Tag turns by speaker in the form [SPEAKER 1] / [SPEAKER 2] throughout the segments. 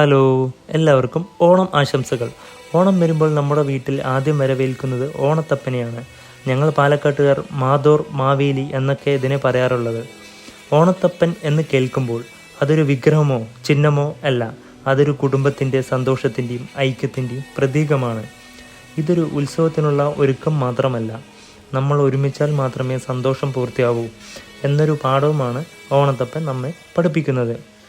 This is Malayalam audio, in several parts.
[SPEAKER 1] ഹലോ എല്ലാവർക്കും ഓണം ആശംസകൾ. ഓണം വരുമ്പോൾ നമ്മുടെ വീട്ടിൽ ആദ്യം വരവേൽക്കുന്നത് ഓണത്തപ്പനെയാണ്. ഞങ്ങൾ പാലക്കാട്ടുകാർ മാതോർ മാവേലി എന്നൊക്കെ ഇതിനെ പറയാറുള്ളത്. ഓണത്തപ്പൻ എന്ന് കേൾക്കുമ്പോൾ അതൊരു വിഗ്രഹമോ ചിഹ്നമോ അല്ല. അതൊരു കുടുംബത്തിന്റെ സന്തോഷത്തിന്റെയും ഐക്യത്തിന്റെയും പ്രതീകമാണ്. ഇതൊരു ഉത്സവത്തിനുള്ള ഒരുക്കം മാത്രമല്ല. നമ്മൾ ഒരുമിച്ചാൽ മാത്രമേ സന്തോഷം പൂർത്തിയാവൂ എന്നൊരു പാഠവുമാണ് ഓണത്തപ്പൻ നമ്മെ പഠിപ്പിക്കുന്നത്.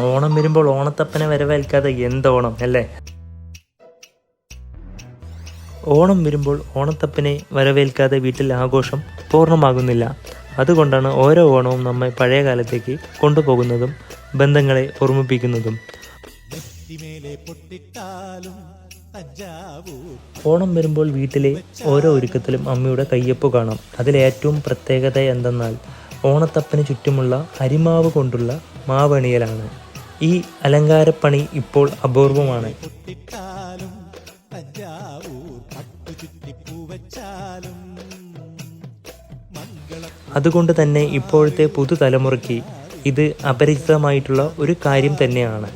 [SPEAKER 1] ഓണം വരുമ്പോൾ ഓണത്തപ്പനെ വരവേൽക്കാതെ എന്തോണം അല്ലേ? ഓണം വരുമ്പോൾ ഓണത്തപ്പനെ വരവേൽക്കാതെ വീട്ടിൽ ആഘോഷം പൂർണമാകുന്നില്ല. അതുകൊണ്ടാണ് ഓരോ ഓണവും നമ്മെ പഴയ കാലത്തേക്ക് കൊണ്ടുപോകുന്നതും ബന്ധങ്ങളെ ഓർമ്മിപ്പിക്കുന്നതും. ഓണം വരുമ്പോൾ വീട്ടിലെ ഓരോ ഒരുക്കത്തിലും അമ്മയുടെ കയ്യൊപ്പ് കാണാം. അതിലേറ്റവും പ്രത്യേകത എന്തെന്നാൽ ഓണത്തപ്പന് ചുറ്റുമുള്ള അരിമാവ് കൊണ്ടുള്ള മാവണിയലാണ്. ഈ അലങ്കാരപ്പണി ഇപ്പോൾ അപൂർവമാണ്. അതുകൊണ്ട് തന്നെ ഇപ്പോഴത്തെ പുതുതലമുറയ്ക്ക് ഇത് അപരിചിതമായിട്ടുള്ള ഒരു കാര്യം തന്നെയാണ്.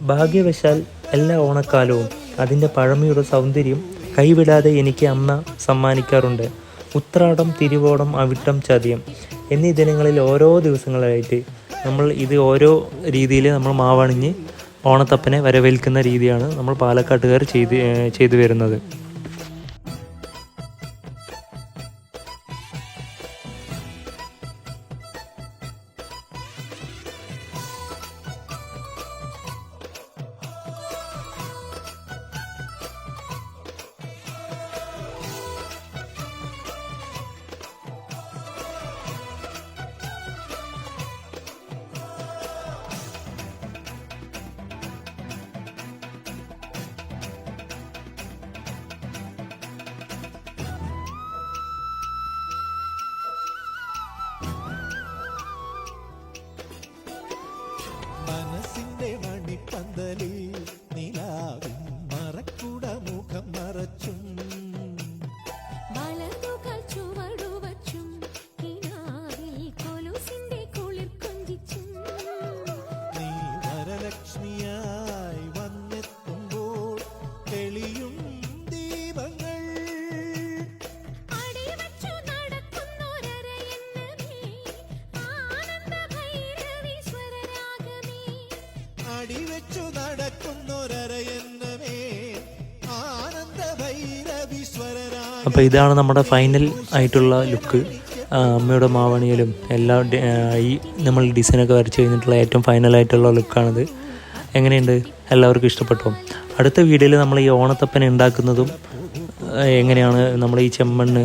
[SPEAKER 1] ഭാഗ്യവശാൽ എല്ലാ ഓണക്കാലവും അതിന്റെ പഴമയുടെ സൗന്ദര്യം കൈവിടാതെ എനിക്ക് അമ്മ സമ്മാനിക്കാറുണ്ട്. ഉത്രാടം തിരുവോണം അവിട്ടം ചതയം എന്നീ ദിനങ്ങളിൽ ഓരോ ദിവസങ്ങളായിട്ട് നമ്മൾ ഇത് ഓരോ രീതിയിൽ നമ്മൾ മാവണിഞ്ഞ് ഓണത്തപ്പനെ വരവേൽക്കുന്ന രീതിയാണ് നമ്മൾ പാലക്കാട്ടുകാർ ചെയ്ത് ചെയ്തു വരുന്നത്.
[SPEAKER 2] അടിവെച്ചു നടക്കുന്നൊരരയെന്നമേ ആനന്ദ
[SPEAKER 1] അപ്പോൾ ഇതാണ് നമ്മുടെ ഫൈനൽ ആയിട്ടുള്ള ലുക്ക്. അമ്മയുടെ മാവണിയിലും എല്ലാ ഈ നമ്മൾ ഡിസൈനൊക്കെ വരച്ച് കഴിഞ്ഞിട്ടുള്ള ഏറ്റവും ഫൈനൽ ആയിട്ടുള്ള ലുക്കാണിത്. എങ്ങനെയുണ്ട്? എല്ലാവർക്കും ഇഷ്ടപ്പെട്ടോ? അടുത്ത വീഡിയോയിൽ നമ്മൾ ഈ ഓണത്തപ്പൻ ഉണ്ടാക്കുന്നതും എങ്ങനെയാണ് നമ്മൾ ഈ ചെമ്മണ്ണ്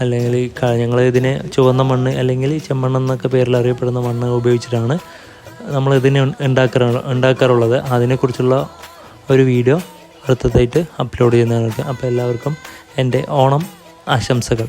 [SPEAKER 1] അല്ലെങ്കിൽ ഞങ്ങൾ ഇതിനെ ചുവന്ന മണ്ണ് അല്ലെങ്കിൽ ചെമ്മണ്ണെന്നൊക്കെ പേരിൽ അറിയപ്പെടുന്ന മണ്ണ് ഉപയോഗിച്ചിട്ടാണ് നമ്മൾ ഇതിനെ ഉണ്ടാക്കാറ് ഉണ്ടാക്കാറുള്ളത്. അതിനെക്കുറിച്ചുള്ള ഒരു വീഡിയോ അടുത്തതായിട്ട് അപ്ലോഡ് ചെയ്യുന്നതാണ് അപ്പോൾ എല്ലാവർക്കും എന്റെ ഓണം ആശംസകൾ.